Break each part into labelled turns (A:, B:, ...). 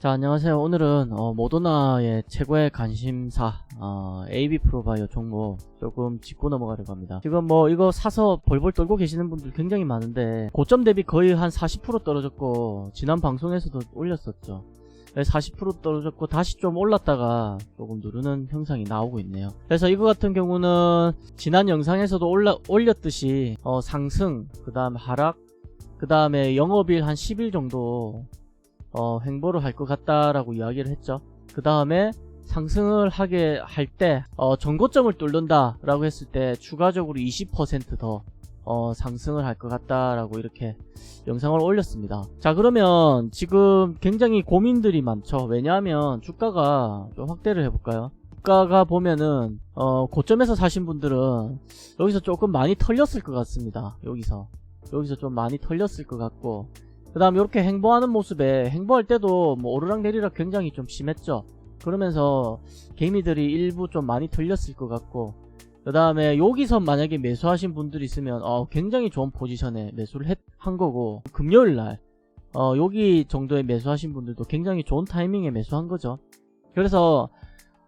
A: 자, 안녕하세요. 오늘은 어, 모더나의 최고의 관심사 어, AB 프로바이오 종목 조금 짚고 넘어가려고 합니다. 지금 뭐 이거 사서 벌벌 떨고 계시는 분들 굉장히 많은데 고점 대비 거의 한 40% 떨어졌고 지난 방송에서도 올렸었죠. 40% 떨어졌고 다시 좀 올랐다가 조금 누르는 형상이 나오고 있네요. 그래서 이거 같은 경우는 지난 영상에서도 올라, 올렸듯이 어, 상승, 그 다음 하락, 그 다음에 영업일 한 10일 정도 어, 횡보를 할 것 같다라고 이야기를 했죠. 그 다음에 상승을 하게 할 때, 어, 전고점을 뚫는다라고 했을 때 추가적으로 20%더 어, 상승을 할 것 같다라고 이렇게 영상을 올렸습니다. 자, 그러면 지금 굉장히 고민들이 많죠. 왜냐하면 주가가 좀 확대를 해볼까요? 주가가 보면은, 어, 고점에서 사신 분들은 여기서 조금 많이 털렸을 것 같습니다. 여기서. 여기서 좀 많이 털렸을 것 같고, 그 다음 이렇게 행보하는 모습에 행보할 때도 뭐 오르락 내리락 굉장히 좀 심했죠. 그러면서 개미들이 일부 좀 많이 털렸을 것 같고 그 다음에 여기서 만약에 매수하신 분들이 있으면 어, 굉장히 좋은 포지션에 매수를 했, 한 거고 금요일날 어, 여기 정도에 매수하신 분들도 굉장히 좋은 타이밍에 매수한 거죠. 그래서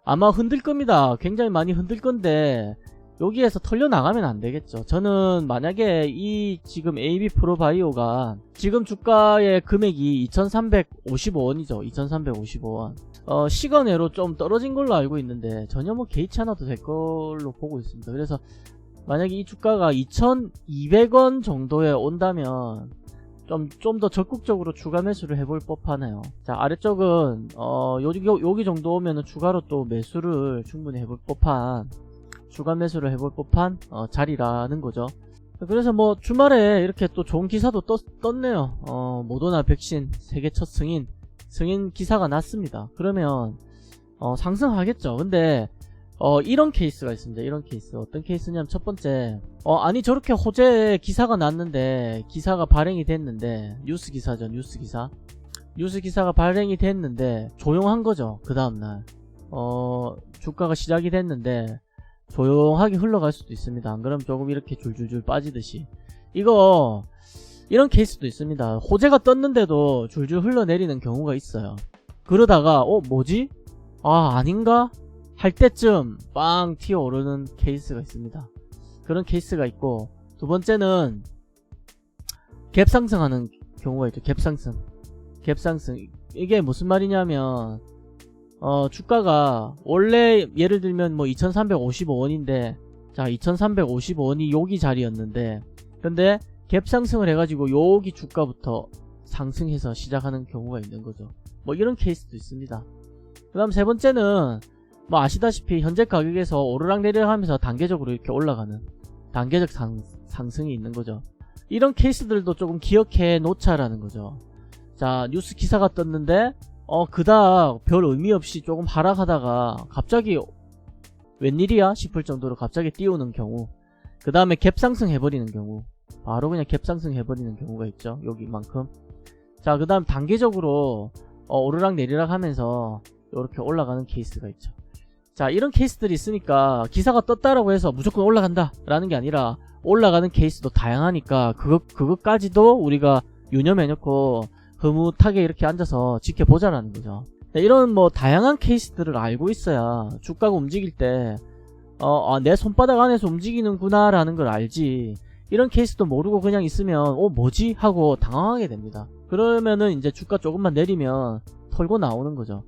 A: 아마 흔들 겁니다. 굉장히 많이 흔들 건데 여기에서 털려 나가면 안 되겠죠. 저는 만약에 이 지금 AB 프로바이오가 지금 주가의 금액이 2,355원이죠. 2,355원. 어, 시간외로 좀 떨어진 걸로 알고 있는데 전혀 뭐 개의치 않아도 될 걸로 보고 있습니다. 그래서 만약에 이 주가가 2,200원 정도에 온다면 좀 좀 더 적극적으로 추가 매수를 해볼 법하네요. 자 아래쪽은 어 여기 여기 정도 오면은 추가로 또 매수를 충분히 해볼 법한 주간 매수를 해볼 법한 어, 자리라는 거죠. 그래서 뭐 주말에 이렇게 또 좋은 기사도 떴, 떴네요. 어, 모더나 백신 세계 첫 승인 승인 기사가 났습니다. 그러면 어, 상승하겠죠. 근데 어, 이런 케이스가 있습니다. 이런 케이스 어떤 케이스냐면 첫 번째 어, 아니 저렇게 호재 기사가 났는데 기사가 발행이 됐는데 뉴스 기사죠. 뉴스 기사 뉴스 기사가 발행이 됐는데 조용한 거죠. 그 다음날 어, 주가가 시작이 됐는데 조용하게 흘러갈 수도 있습니다. 안 그러면 조금 이렇게 줄줄줄 빠지듯이. 이거, 이런 케이스도 있습니다. 호재가 떴는데도 줄줄 흘러내리는 경우가 있어요. 그러다가, 어, 뭐지? 아, 아닌가? 할 때쯤 빵 튀어 오르는 케이스가 있습니다. 그런 케이스가 있고, 두 번째는 갭 상승하는 경우가 있죠. 갭 상승. 갭 상승. 이게 무슨 말이냐면, 어, 주가가 원래 예를 들면 뭐 2355원인데 자 2355원이 여기 자리였는데 근데 갭 상승을 해가지고 여기 주가부터 상승해서 시작하는 경우가 있는 거죠. 뭐 이런 케이스도 있습니다. 그 다음 세 번째는 뭐 아시다시피 현재 가격에서 오르락 내리락 하면서 단계적으로 이렇게 올라가는 단계적 상, 상승이 있는 거죠. 이런 케이스들도 조금 기억해 놓자라는 거죠. 자 뉴스 기사가 떴는데 어 그닥 별 의미 없이 조금 하락하다가 갑자기 웬일이야? 싶을 정도로 갑자기 띄우는 경우 그 다음에 갭 상승 해버리는 경우 바로 그냥 갭 상승 해버리는 경우가 있죠 여기만큼. 자 그 다음 단계적으로 어, 오르락 내리락 하면서 이렇게 올라가는 케이스가 있죠. 자 이런 케이스들이 있으니까 기사가 떴다라고 해서 무조건 올라간다 라는 게 아니라 올라가는 케이스도 다양하니까 그것, 그것까지도 우리가 유념해놓고 흐뭇하게 이렇게 앉아서 지켜보자라는 거죠. 네, 이런 뭐 다양한 케이스들을 알고 있어야 주가가 움직일 때, 어, 아, 내 손바닥 안에서 움직이는구나 라는 걸 알지. 이런 케이스도 모르고 그냥 있으면, 어, 뭐지? 하고 당황하게 됩니다. 그러면은 이제 주가 조금만 내리면 털고 나오는 거죠.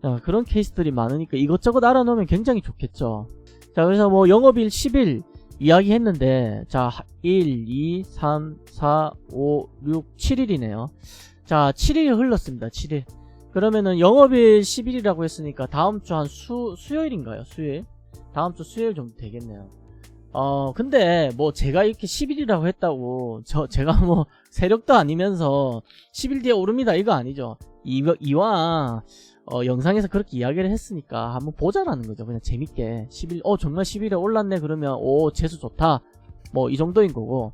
A: 자, 그런 케이스들이 많으니까 이것저것 알아놓으면 굉장히 좋겠죠. 자, 그래서 뭐 영업일 10일 이야기 했는데, 자, 1, 2, 3, 4, 5, 6, 7일이네요. 자, 7일 흘렀습니다. 7일. 그러면은 영업일 10일이라고 했으니까 다음 주 한 수, 수요일인가요? 수요일? 다음 주 수요일 정도 되겠네요. 어, 근데 뭐 제가 이렇게 10일이라고 했다고 저, 제가 뭐 세력도 아니면서 10일 뒤에 오릅니다. 이거 아니죠. 이, 이왕 어, 영상에서 그렇게 이야기를 했으니까 한번 보자라는 거죠. 그냥 재밌게 10일 어 정말 10일에 올랐네 그러면 오 재수 좋다 뭐 이 정도인 거고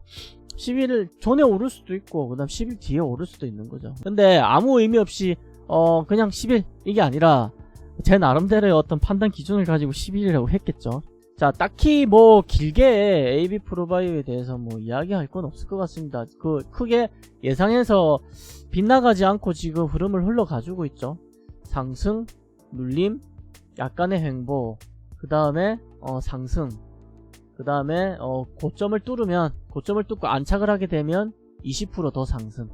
A: 10일 전에 오를 수도 있고 그 다음 10일 뒤에 오를 수도 있는 거죠. 근데 아무 의미 없이 어 그냥 10일 이게 아니라 제 나름대로의 어떤 판단 기준을 가지고 10일이라고 했겠죠. 자, 딱히 뭐 길게 AB 프로바이오에 대해서 뭐 이야기할 건 없을 것 같습니다. 그 크게 예상해서 빗나가지 않고 지금 흐름을 흘러가지고 있죠. 상승, 눌림, 약간의 횡보, 그 다음에 어, 상승, 그 다음에 어, 고점을 뚫으면 고점을 뚫고 안착을 하게 되면 20%더 상승.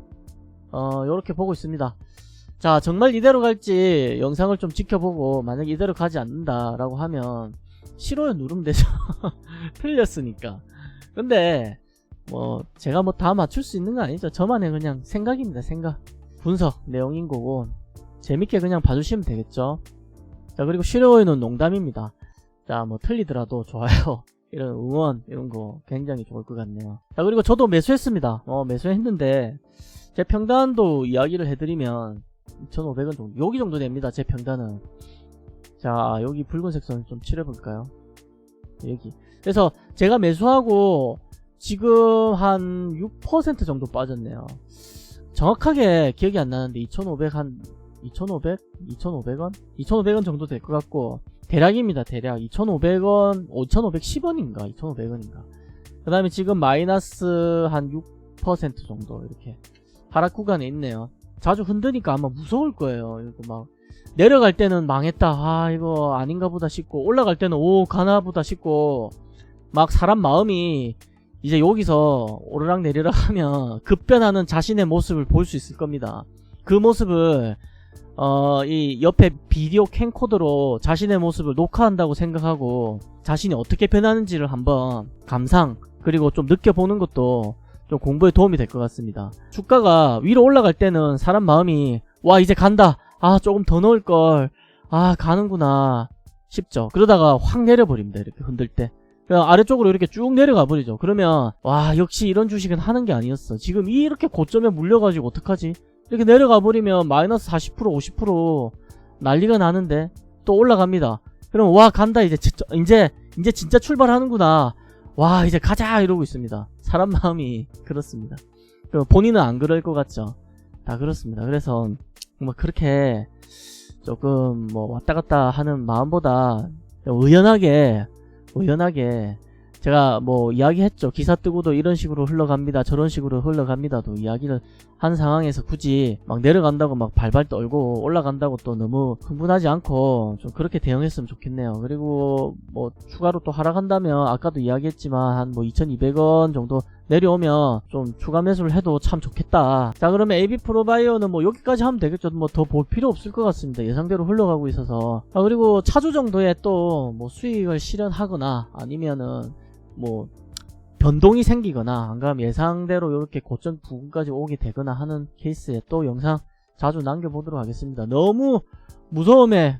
A: 어, 이렇게 보고 있습니다. 자, 정말 이대로 갈지 영상을 좀 지켜보고 만약 이대로 가지 않는다라고 하면 싫어요 누르면 되죠. 틀렸으니까. 근데 뭐 제가 뭐 다 맞출 수 있는 건 아니죠. 저만의 그냥 생각입니다. 생각. 분석 내용인 거고 재밌게 그냥 봐주시면 되겠죠. 자 그리고 싫어요는 농담입니다. 자 뭐 틀리더라도 좋아요. 이런 응원 이런 거 굉장히 좋을 것 같네요. 자 그리고 저도 매수했습니다. 어 매수했는데 제 평단도 이야기를 해드리면 2,500원 정도 여기 정도 됩니다. 제 평단은 자 여기 붉은색 선을 좀 칠해볼까요? 여기 그래서 제가 매수하고 지금 한 6% 정도 빠졌네요. 정확하게 기억이 안 나는데 2,500 한 2,500? 2,500원? 2,500원 정도 될 것 같고 대략입니다. 대략 2,500원, 5,510원인가 2,500원인가. 그 다음에 지금 마이너스 한 6% 정도 이렇게 하락 구간에 있네요. 자주 흔드니까 아마 무서울 거예요. 이거 막 내려갈 때는 망했다. 아 이거 아닌가 보다 싶고 올라갈 때는 오 가나 보다 싶고 막 사람 마음이 이제 여기서 오르락 내리락 하면 급변하는 자신의 모습을 볼 수 있을 겁니다. 그 모습을 어, 이 옆에 비디오 캠코더로 자신의 모습을 녹화한다고 생각하고 자신이 어떻게 변하는지를 한번 감상 그리고 좀 느껴보는 것도 좀 공부에 도움이 될 것 같습니다. 주가가 위로 올라갈 때는 사람 마음이 와 이제 간다. 아 조금 더 넣을 걸. 아 가는구나 싶죠. 그러다가 확 내려버립니다. 이렇게 흔들 때. 그냥 아래쪽으로 이렇게 쭉 내려가 버리죠. 그러면 와 역시 이런 주식은 하는 게 아니었어. 지금 이렇게 고점에 물려가지고 어떡하지? 이렇게 내려가 버리면 마이너스 40% 50% 난리가 나는데 또 올라갑니다. 그럼 와 간다 이제 이제 이제 진짜 출발하는구나. 와 이제 가자 이러고 있습니다. 사람 마음이 그렇습니다. 본인은 안 그럴 것 같죠? 다 그렇습니다. 그래서 뭐 그렇게 조금 뭐 왔다 갔다 하는 마음보다 의연하게 의연하게 제가 뭐 이야기했죠. 기사 뜨고도 이런 식으로 흘러갑니다. 저런 식으로 흘러갑니다도 이야기를 한 상황에서 굳이 막 내려간다고 막 발발 떨고 올라간다고 또 너무 흥분하지 않고 좀 그렇게 대응했으면 좋겠네요. 그리고 뭐 추가로 또 하락한다면 아까도 이야기했지만 한 뭐 2200원 정도 내려오면 좀 추가 매수를 해도 참 좋겠다. 자 그러면 AB 프로바이어는 뭐 여기까지 하면 되겠죠. 뭐 더 볼 필요 없을 것 같습니다. 예상대로 흘러가고 있어서. 아 그리고 차주 정도의 또 뭐 수익을 실현하거나 아니면은 뭐 변동이 생기거나 안 그러면 예상대로 이렇게 고점 부근까지 오게 되거나 하는 케이스에 또 영상 자주 남겨보도록 하겠습니다. 너무 무서움에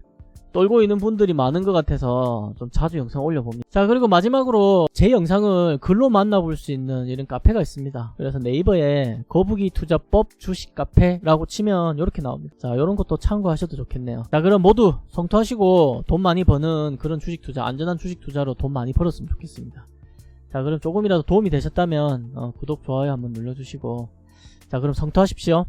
A: 떨고 있는 분들이 많은 것 같아서 좀 자주 영상 올려봅니다. 자 그리고 마지막으로 제 영상을 글로 만나볼 수 있는 이런 카페가 있습니다. 그래서 네이버에 거북이 투자법 주식 카페라고 치면 이렇게 나옵니다. 자 이런 것도 참고하셔도 좋겠네요. 자 그럼 모두 성투하시고 돈 많이 버는 그런 주식 투자 안전한 주식 투자로 돈 많이 벌었으면 좋겠습니다. 자 그럼 조금이라도 도움이 되셨다면 어, 구독 좋아요 한번 눌러주시고 자 그럼 성투하십시오.